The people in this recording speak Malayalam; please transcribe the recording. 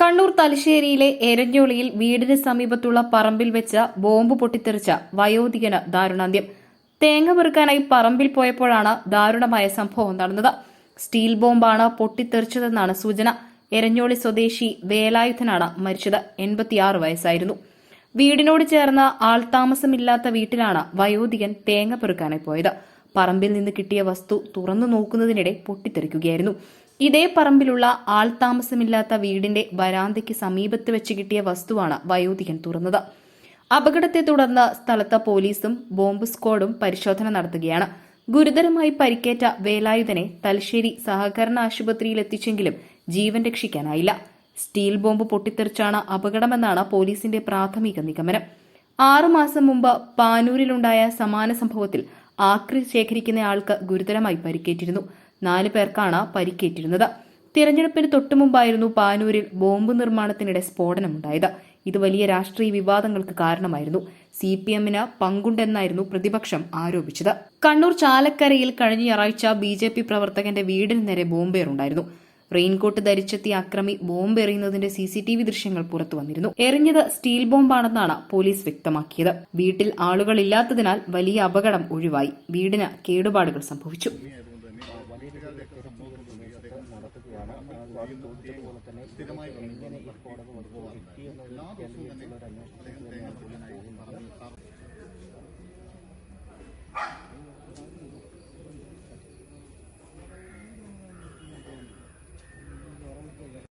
കണ്ണൂർ തലശ്ശേരിയിലെ എരഞ്ഞോളിയിൽ വീടിന് സമീപത്തുള്ള പറമ്പിൽ വെച്ച ബോംബ് പൊട്ടിത്തെറിച്ച വയോധികന് ദാരുണാന്ത്യം. തേങ്ങ പെറുക്കാനായി പറമ്പിൽ പോയപ്പോഴാണ് ദാരുണമായ സംഭവം നടന്നത്. സ്റ്റീൽ ബോംബാണ് പൊട്ടിത്തെറിച്ചതെന്നാണ് സൂചന. എരഞ്ഞോളി സ്വദേശി വേലായുധനാണ് മരിച്ചത്. എൺപത്തിയാറ് വയസ്സായിരുന്നു. വീടിനോട് ചേർന്ന ആൾതാമസമില്ലാത്ത വീട്ടിലാണ് വയോധികൻ തേങ്ങ പെറുക്കാനായി പോയത്. പറമ്പിൽ നിന്ന് കിട്ടിയ വസ്തു തുറന്നു നോക്കുന്നതിനിടെ പൊട്ടിത്തെറിക്കുകയായിരുന്നു. ഇതേ പറമ്പിലുള്ള ആൾതാമസമില്ലാത്ത വീടിന്റെ വരാന്തയ്ക്ക് സമീപത്ത് വെച്ച് കിട്ടിയ വസ്തുവാണ് വയോധികൻ തുറന്നത്. അപകടത്തെ തുടർന്ന് സ്ഥലത്ത് പോലീസും ബോംബ് സ്ക്വാഡും പരിശോധന നടത്തുകയാണ്. ഗുരുതരമായി പരിക്കേറ്റ വേലായുധനെ തലശ്ശേരി സഹകരണ ആശുപത്രിയിൽ എത്തിച്ചെങ്കിലും ജീവൻ രക്ഷിക്കാനായില്ല. സ്റ്റീൽ ബോംബ് പൊട്ടിത്തെറിച്ചാണ് അപകടമെന്നാണ് പോലീസിന്റെ പ്രാഥമിക നിഗമനം. ആറുമാസം മുമ്പ് പാനൂരിലുണ്ടായ സമാന സംഭവത്തിൽ ആക്രി ശേഖരിക്കുന്നയാൾക്ക് ഗുരുതരമായി പരിക്കേറ്റിരുന്നു. നാല് പേർക്കാണ് പരിക്കേറ്റിരുന്നത്. തിരഞ്ഞെടുപ്പിന് തൊട്ടുമുമ്പായിരുന്നു പാനൂരിൽ ബോംബ് നിർമ്മാണത്തിനിടെ സ്ഫോടനമുണ്ടായത്. ഇത് വലിയ രാഷ്ട്രീയ വിവാദങ്ങൾക്ക് കാരണമായിരുന്നു. സി പി എമ്മിന് പങ്കുണ്ടെന്നായിരുന്നു പ്രതിപക്ഷം ആരോപിച്ചത്. കണ്ണൂർ ചാലക്കരയിൽ കഴിഞ്ഞ ഞായറാഴ്ച ബി ജെ പി പ്രവർത്തകന്റെ വീടിന് നേരെ ബോംബേറുണ്ടായിരുന്നു. റെയിൻകോട്ട് ധരിച്ചെത്തിയ അക്രമി ബോംബ് എറിയുന്നതിന്റെ സി സി ടി വി ദൃശ്യങ്ങൾ പുറത്തു വന്നിരുന്നു. എറിഞ്ഞത് സ്റ്റീൽ ബോംബാണെന്നാണ് പോലീസ് വ്യക്തമാക്കിയത്. വീട്ടിൽ ആളുകളില്ലാത്തതിനാൽ വലിയ അപകടം ഒഴിവായി. വീടിന് കേടുപാടുകൾ സംഭവിച്ചു. സ്ഥിരമായി എല്ലാ ദിവസവും